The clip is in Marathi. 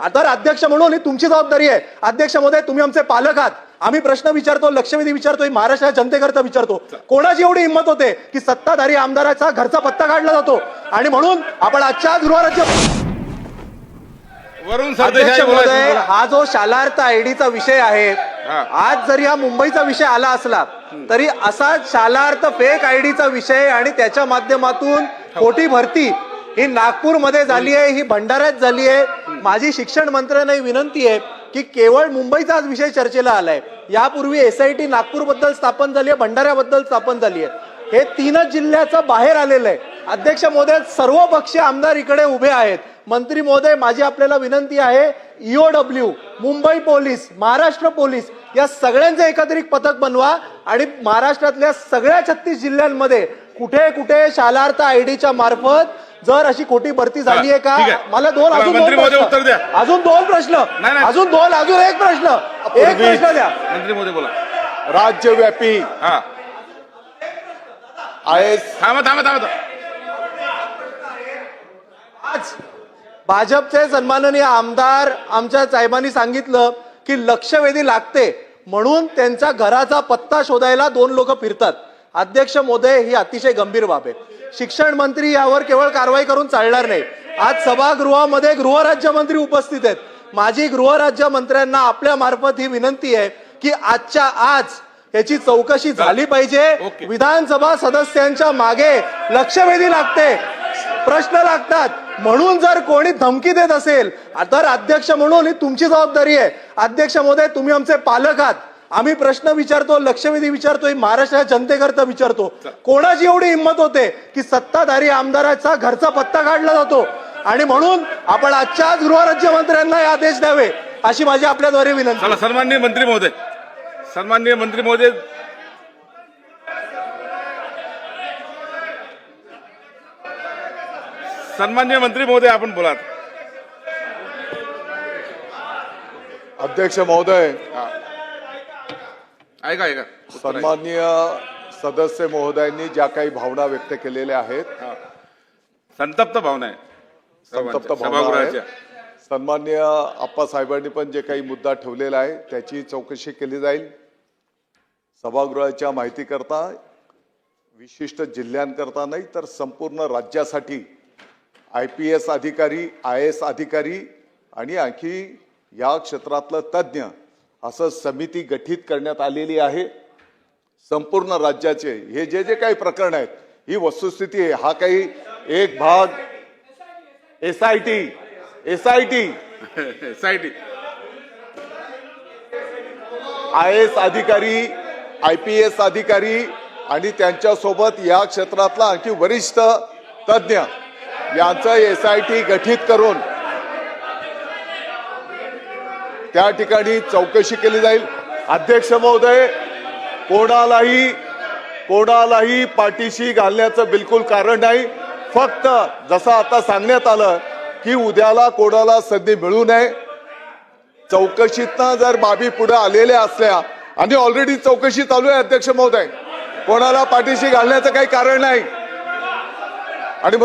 तर अध्यक्ष म्हणून ही तुमची जबाबदारी आहे. अध्यक्ष महोदय तुम्ही आमचे पालक आहात. आम्ही प्रश्न विचारतो लक्षवेधी विचारतोय महाराष्ट्राच्या जनतेकरता विचारतो. कोणाची एवढी हिंमत होते की सत्ताधारी आमदाराचा घरचा पत्ता काढला जातो? आणि म्हणून आपण आजच्या आज गृहराज्य वरून अध्यक्ष महोदय हा जो शालार्थ आयडीचा विषय आहे. आज जरी हा मुंबईचा विषय आला असला तरी असा शालार्थ फेक आयडीचा विषय आणि त्याच्या माध्यमातून खोटी भरती ही नागपूरमध्ये झाली आहे ही भंडाऱ्यात झाली आहे. माझी शिक्षण मंत्र्यांना ही विनंती आहे की केवळ मुंबईचाच विषय चर्चेला आलाय. यापूर्वी एस आय टी नागपूरबद्दल स्थापन झाली आहे भंडाऱ्याबद्दल स्थापन झाली आहे. हे तीनच जिल्ह्याचं बाहेर आलेलं आहे. अध्यक्ष महोदय सर्व पक्षीय आमदार इकडे उभे आहेत. मंत्री महोदय माझी आपल्याला विनंती आहे EOW Mumbai police Maharashtra police या सगळ्यांचं एकत्रित पथक बनवा आणि महाराष्ट्रातल्या सगळ्या छत्तीस जिल्ह्यांमध्ये कुठे कुठे शालार्थ आय डीच्या मार्फत जर अशी खोटी भरती झाली आहे का? ठीक आहे. मला दोन अजून मंत्री दोन महोदय उत्तर द्या. प्रश्न अजून दोन प्रश्न. नाही, नाही. अजून दोन अजून एक प्रश्न. एक प्रश्न द्या. मंत्री मोदी बोला. राज्यव्यापी हा. आय एस थांबा थांबा थांबा. आज भाजपचे सन्माननीय आमदार आमच्या साहेबांनी सांगितलं की लक्षवेधी लागते म्हणून त्यांच्या घराचा पत्ता शोधायला दोन लोक फिरतात. अध्यक्ष मोदय ही अतिशय गंभीर बाब आहे. शिक्षण मंत्री यावर केवळ कारवाई करून चालणार नाही. आज सभागृहामध्ये गृहराज्यमंत्री उपस्थित आहेत. माझी गृहराज्यमंत्र्यांना आपल्या मार्फत ही विनंती आहे की आजच्या आज याची चौकशी झाली पाहिजे. विधानसभा सदस्यांच्या मागे लक्षवेधी लागते प्रश्न लागतात. म्हणून जर कोणी धमकी देत असेल तर अध्यक्ष म्हणून ही तुमची जबाबदारी आहे. अध्यक्ष महोदय तुम्ही आमचे पालक आहात. आम्ही प्रश्न विचारतो लक्षवेधी विचारतोय महाराष्ट्राच्या जनतेकरता विचारतो. कोणाची एवढी हिंमत होते की सत्ताधारी आमदाराचा घरचा पत्ता काढला जातो? आणि म्हणून आपण आजच्या आज गृहराज्यमंत्र्यांना हे आदेश द्यावे अशी माझी आपल्याद्वारे विनंती. सन्माननीय मंत्री महोदय. सन्माननीय मंत्री महोदय. सन्माननीय मंत्री महोदय आपण बोला अध्यक्ष महोदय ऐका ऐका. सन्माननीय सदस्य महोदयांनी ज्या काही भावना व्यक्त केलेल्या आहेत संतप्त भावना आहे संतप्त भावना सन्माननीय आप्पासाहेबांनी पण जे काही मुद्दा ठेवलेला आहे त्याची चौकशी केली जाईल. सभागृहाच्या माहितीकरता विशिष्ट जिल्ह्यांकरता नाही तर संपूर्ण राज्यासाठी आय पी एस अधिकारी आय एस अधिकारी आणि आणखी या क्षेत्रातलं तज्ज्ञ असं समिती गठीत करण्यात आलेली आहे. संपूर्ण राज्याचे हे जे जे काही प्रकरण आहेत ही वस्तुस्थिती आहे. हा काही एक भाग S I T S I T साईटी I S अधिकारी आय पी एस अधिकारी आणि त्यांच्यासोबत या क्षेत्रातला आणखी वरिष्ठ तज्ज्ञ यांचं एस आय टी गठीत करून त्या ठिकाणी चौकशी केली जाईल. अध्यक्ष महोदय कोणालाही कोणालाही पाठीशी घालण्याचं बिलकुल कारण नाही. फक्त जसं आता सांगण्यात आलं की उद्याला कोणाला संधी मिळू नये. चौकशीतनं जर बाबी पुढे आलेल्या असल्या आणि ऑलरेडी चौकशी चालू आहे अध्यक्ष महोदय कोणाला पाठीशी घालण्याचं काही कारण नाही. आणि